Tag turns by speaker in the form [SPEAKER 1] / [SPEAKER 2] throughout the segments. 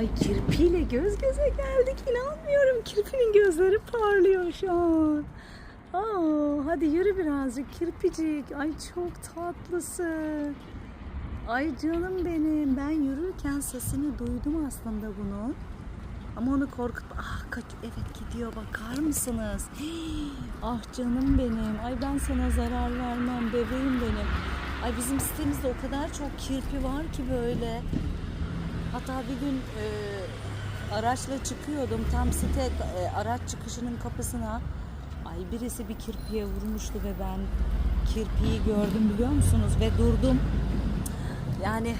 [SPEAKER 1] Ay kirpiyle göz göze geldik. İnanmıyorum. Kirpinin gözleri parlıyor şu an. Aa, hadi yürü birazcık kirpicik. Ay çok tatlısın. Ay canım benim. Ben yürürken sesini duydum aslında bunun. Ama onu korkut... Ah kaç... Evet gidiyor bakar mısınız? Hii, ah canım benim. Ay ben sana zarar vermem bebeğim benim. Ay bizim sitemizde o kadar çok kirpi var ki böyle. Hatta bir gün e, araçla çıkıyordum. Tam site e, araç çıkışının kapısına. Ay birisi bir kirpiye vurmuştu ve ben kirpiyi gördüm biliyor musunuz? Ve durdum. Yani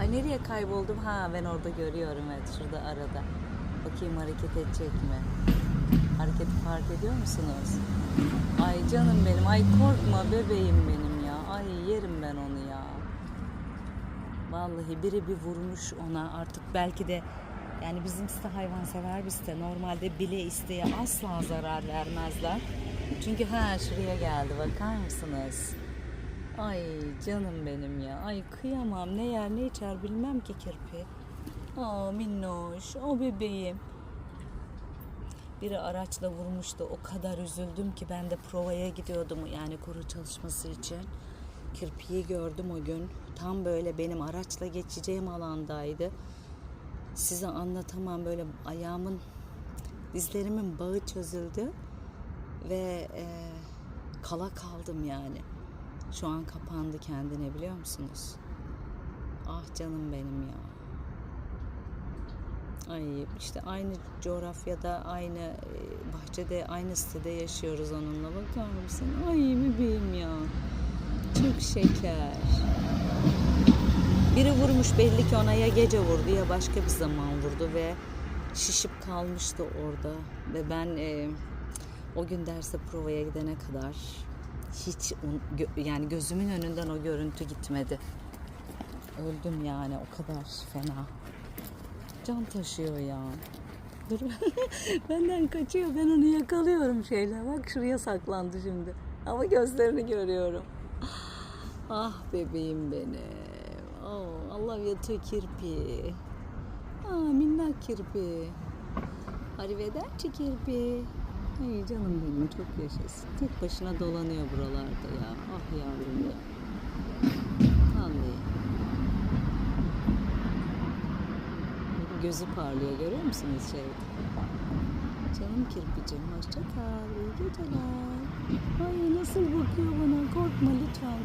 [SPEAKER 1] ay nereye kayboldum? Ha ben orada görüyorum evet şurada arada. Bakayım hareket edecek mi? Hareketi fark ediyor musunuz? Ay canım benim. Ay korkma bebeğim benim ya. Ay yerim ben onu ya. Vallahi biri bir vurmuş ona artık belki de yani bizim site hayvansever bir site. Normalde bile isteye asla zarar vermezler. Çünkü ha şuraya geldi bakar mısınız? Ay canım benim ya. Ay kıyamam ne yer ne içer bilmem ki kirpi. Aa minnoş o bebeğim. Biri araçla vurmuştu. O kadar üzüldüm ki ben de provaya gidiyordum yani kuru çalışması için. Kirpiyi gördüm o gün. Tam böyle benim araçla geçeceğim alandaydı. Size anlatamam böyle ayağımın dizlerimin bağı çözüldü ve e, kala kaldım yani. Şu an kapandı kendine biliyor musunuz? Ah canım benim ya. Ay işte aynı coğrafyada, aynı e, bahçede, aynı sitede yaşıyoruz onunla. Bakar mısın? Ay bebeğim ya. Çok şeker. Biri vurmuş belli ki ona ya gece vurdu ya başka bir zaman vurdu ve şişip kalmıştı orada. Ve ben e, o gün derse provaya gidene kadar hiç yani gözümün önünden o görüntü gitmedi. Öldüm yani o kadar fena. Can taşıyor ya. Dur. Benden kaçıyor. Ben onu yakalıyorum şeyle. Bak şuraya saklandı şimdi. Ama gözlerini görüyorum. Ah bebeğim benim. Oh, Allah yatıyor kirpi. Ah minnak kirpi. Arrivederci kirpi. Ay canım benim çok yaşasın. Tek başına dolanıyor buralarda ya. Ah yavrum ya. Vallahi. Gözü parlıyor görüyor musunuz şey? Canım kirpicim hoşça kal. İyi geceler. Ay nasıl bakıyor bana korkma lütfen.